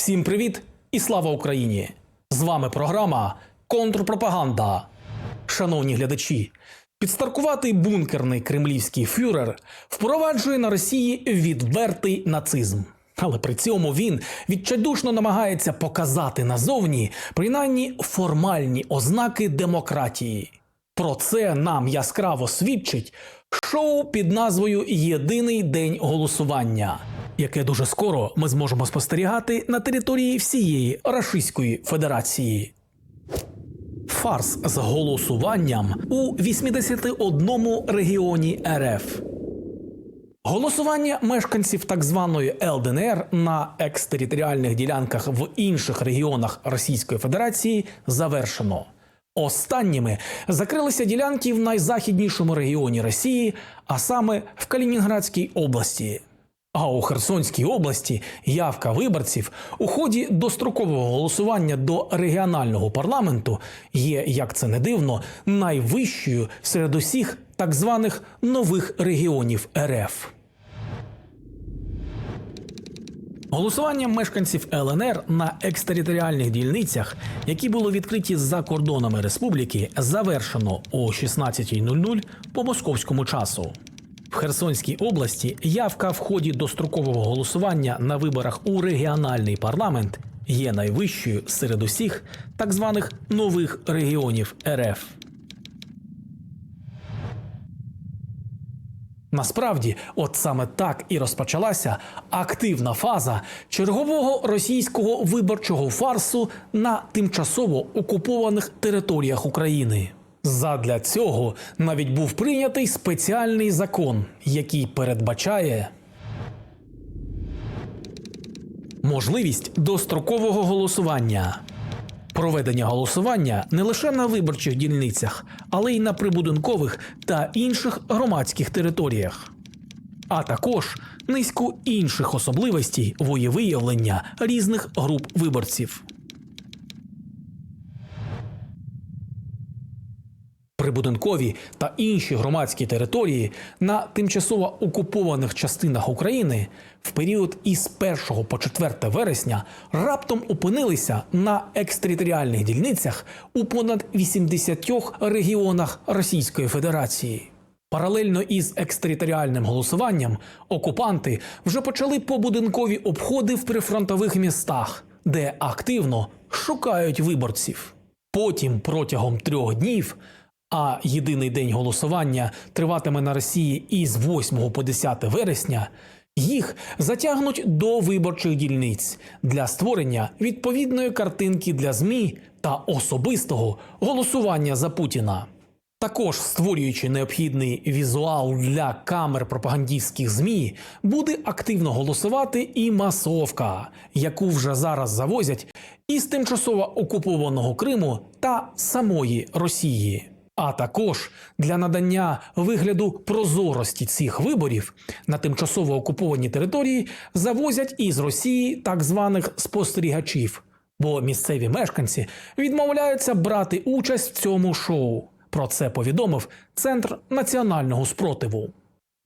Всім привіт і слава Україні! З вами програма Контрпропаганда. Шановні глядачі, підстаркуватий бункерний кремлівський фюрер впроваджує на Росії відвертий нацизм. Але при цьому він відчайдушно намагається показати назовні принаймні формальні ознаки демократії. Про це нам яскраво свідчить шоу під назвою Єдиний день голосування, яке дуже скоро ми зможемо спостерігати на території всієї Рашистської Федерації. Фарс з голосуванням у 81 регіоні РФ. Голосування мешканців так званої ЛДНР на екстериторіальних ділянках в інших регіонах Російської Федерації завершено. Останніми закрилися ділянки в найзахіднішому регіоні Росії, а саме в Калінінградській області. А у Херсонській області явка виборців у ході дострокового голосування до регіонального парламенту є, як це не дивно, найвищою серед усіх так званих нових регіонів РФ. Голосування мешканців ЛНР на екстериторіальних дільницях, які були відкриті за кордонами республіки, завершено о 16.00 по московському часу. В Херсонській області явка в ході дострокового голосування на виборах у регіональний парламент є найвищою серед усіх так званих нових регіонів РФ. Насправді, от саме так і розпочалася активна фаза чергового російського виборчого фарсу на тимчасово окупованих територіях України. Задля цього навіть був прийнятий спеціальний закон, який передбачає можливість дострокового голосування. Проведення голосування не лише на виборчих дільницях, але й на прибудинкових та інших громадських територіях, а також низку інших особливостей воєвиявлення різних груп виборців. Прибудинкові та інші громадські території на тимчасово окупованих частинах України в період із 1 по 4 вересня раптом опинилися на екстериторіальних дільницях у понад 80 регіонах Російської Федерації. Паралельно із екстериторіальним голосуванням окупанти вже почали побудинкові обходи в прифронтових містах, де активно шукають виборців. Потім протягом трьох днів а єдиний день голосування триватиме на Росії із 8 по 10 вересня. Їх затягнуть до виборчих дільниць для створення відповідної картинки для ЗМІ та особистого голосування за Путіна. Також створюючи необхідний візуал для камер пропагандистських ЗМІ, буде активно голосувати і масовка, яку вже зараз завозять із тимчасово окупованого Криму та самої Росії. А також для надання вигляду прозорості цих виборів на тимчасово окуповані території завозять із Росії так званих спостерігачів, бо місцеві мешканці відмовляються брати участь в цьому шоу. Про це повідомив Центр національного спротиву.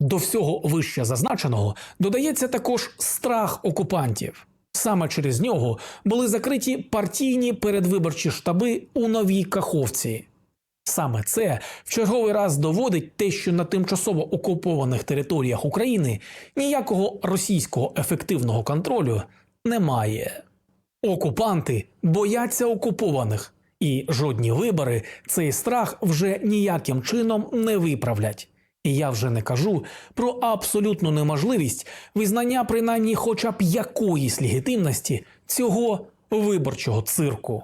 До всього вище зазначеного додається також страх окупантів. Саме через нього були закриті партійні передвиборчі штаби у новій Каховці. Саме це в черговий раз доводить те, що на тимчасово окупованих територіях України ніякого російського ефективного контролю немає. Окупанти бояться окупованих, і жодні вибори цей страх вже ніяким чином не виправлять. І я вже не кажу про абсолютну неможливість визнання принаймні хоча б якоїсь легітимності цього виборчого цирку.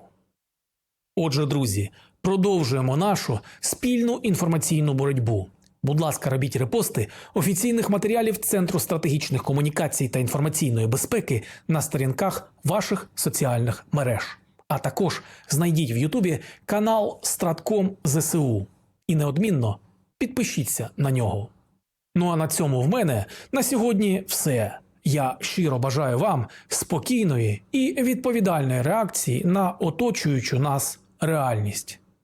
Отже, друзі, продовжуємо нашу спільну інформаційну боротьбу. Будь ласка, робіть репости офіційних матеріалів Центру стратегічних комунікацій та інформаційної безпеки на сторінках ваших соціальних мереж. А також знайдіть в Ютубі канал Стратком ЗСУ і неодмінно підпишіться на нього. Ну а на цьому в мене на сьогодні все. Я щиро бажаю вам спокійної і відповідальної реакції на оточуючу нас реальність.